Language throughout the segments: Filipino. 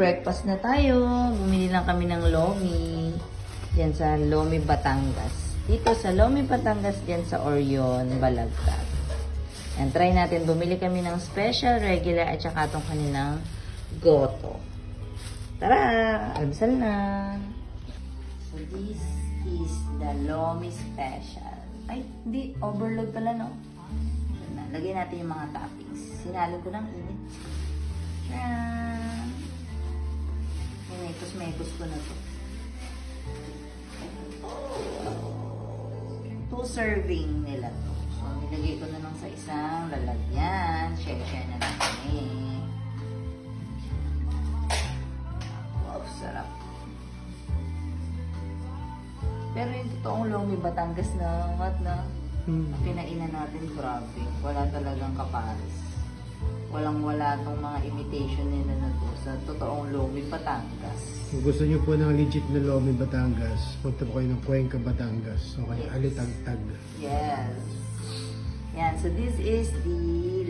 breakfast na tayo. Bumili lang kami ng Lomi. Yan sa Lomi, Batangas. Dito sa Lomi, Batangas, yan sa Orion, Balagtas. And try natin, bumili kami ng special, regular, at saka itong kanilang goto. Tara! Almusal na! So this is the Lomi Special. Ay, hindi. Overload pala, no? Lagyan natin yung mga toppings. Sinalo ko ng init. Tcharan! Mekos-mekos ko na to. Two serving nila to. So, nilagay ko na lang sa isang lalagyan. Share-share na lang kami. Wow, sarap. Pero yung totoong Lomi Batangas na, what na, Hmm. pinainan natin, grabe. Wala talagang kapares. Walang wala tong mga imitation nila na to sa totoong Lomi Batangas. Kung gusto niyo po ng legit na Lomi Batangas, punta po kayo ng Cuenca, Batangas. O kaya Yes. Alitagtag. Yes. Yan, so this is the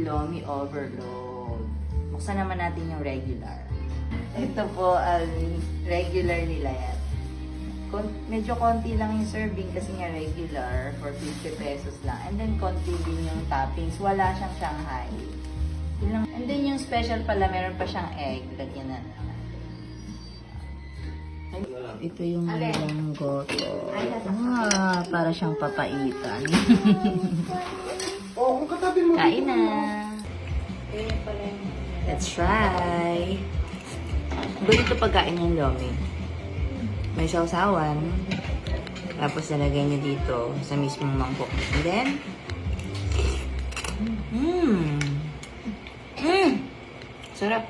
Lomi Overload. Buksan naman natin yung regular. Ito po ang regular nila yan. Kon- medyo konti lang yung serving kasi nga regular for 50 pesos lang. And then konti din yung toppings. Wala siyang Shanghai. Yun lang. And then yung special pala, meron pa siyang egg. Lagyan na natin. Ito yung nilang goto. Ah, para siyang papaitan. Oh, katabi mo. Kain na! Let's try! Ganito pagkain ng lomi. May sausawan. Tapos nalagay niya dito sa mismong mangkok. And then! Mmm! Sarap.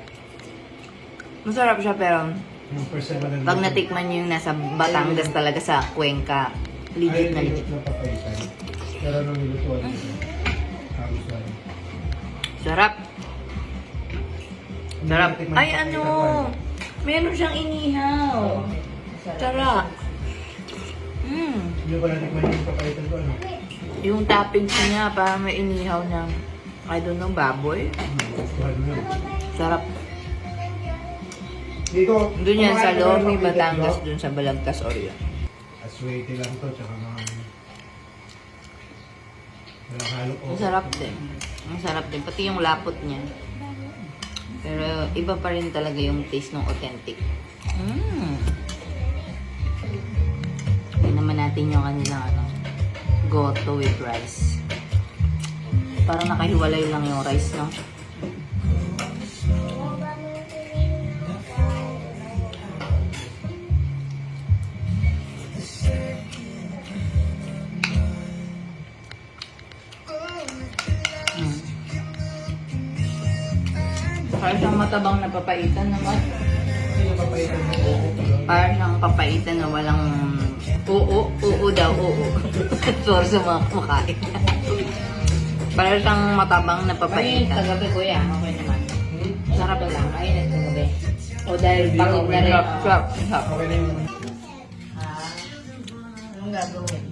Masarap siya pero Yung first time na pag natikman niyo yung nasa Batangas talaga sa Cuenca, legit na legit. na papaitan. Pero nung nilutuan ito. Halos lang. Sarap. Sarap. Natikman Ay, ano? papaitan Meron siyang inihaw. Sarap. Mm. Hindi ko natikman yung papaitan ko, ano? Yung toppings niya, parang may inihaw ng, I don't know, baboy. Mo yun. Sarap. Dito, Doon yan sa Lomi, ng Batangas, doon sa Balagtas, Orion. Aswete lang to, tsaka mga... Walang halo ko. Ang sarap din. Ang sarap din. Pati yung lapot niya. Pero iba pa rin talaga yung taste ng authentic. Mm. Tingnan naman natin yung kanilang ano, goto with rice. Parang nakahiwalay lang yung rice, no? Parang siyang matabang na papaitan naman. Parang siyang papaitan na walang oo, oo daw, oo. Sorry sa mga kumakain. Parang siyang matabang na papaitan. Kagabi kuya, okay naman. Sarap lang, mainit kagabi. O dahil pagod na rin. Sarap, sarap, sarap. Okay na yung... Anong gagawin?